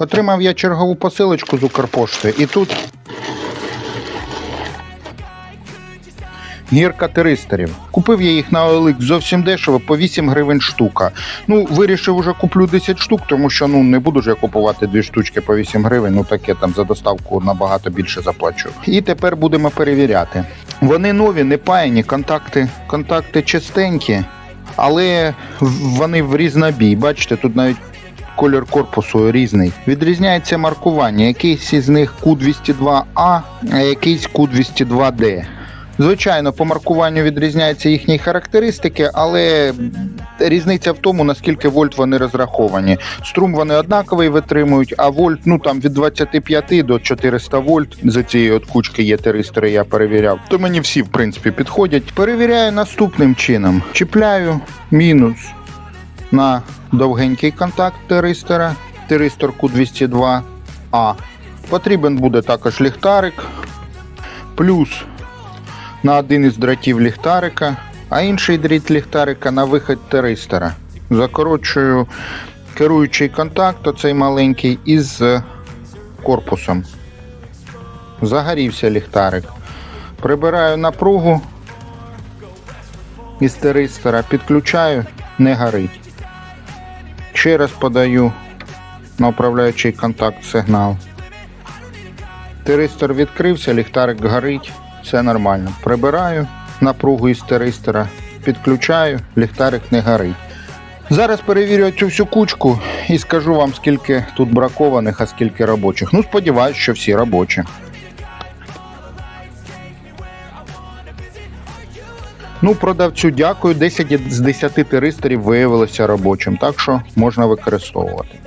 Отримав я чергову посилочку з Укрпошти, і тут гірка теристерів. Купив я їх на OLX зовсім дешево, по 8 гривень штука. Ну, вирішив уже куплю 10 штук, тому що ну не буду ж я купувати дві штучки по 8 гривень, ну таке там за доставку набагато більше заплачу. І тепер будемо перевіряти. Вони нові, не паяні, контакти, контакти чистенькі, але вони в різнобій. Бачите, тут навіть колір корпусу різний. Відрізняється маркування. Якийсь із них Q202A, а якийсь Q202D. Звичайно, по маркуванню відрізняються їхні характеристики, але різниця в тому, наскільки вольт вони розраховані. Струм вони однаковий витримують, а вольт ну там від 25 до 400 вольт. За цієї от кучки є теристори, я перевіряв. То мені всі в принципі підходять. Перевіряю наступним чином: чіпляю мінус на довгенький контакт теристора, теристор Q202A. Потрібен буде також ліхтарик, плюс на один із дротів ліхтарика, а інший дріт ліхтарика на вихід теристора. Закорочую керуючий контакт, оцей маленький, із корпусом. Загорівся ліхтарик. Прибираю напругу із теристора, підключаю, не горить. Ще раз подаю на управляючий контакт сигнал. Теристор відкрився, ліхтарик горить, все нормально. Прибираю напругу із теристора, підключаю, ліхтарик не горить. Зараз перевірю цю всю кучку і скажу вам, скільки тут бракованих, а скільки робочих. Ну, сподіваюсь, що всі робочі. Ну, продавцю дякую. 10 з 10 теристорів виявилося робочим, так що можна використовувати.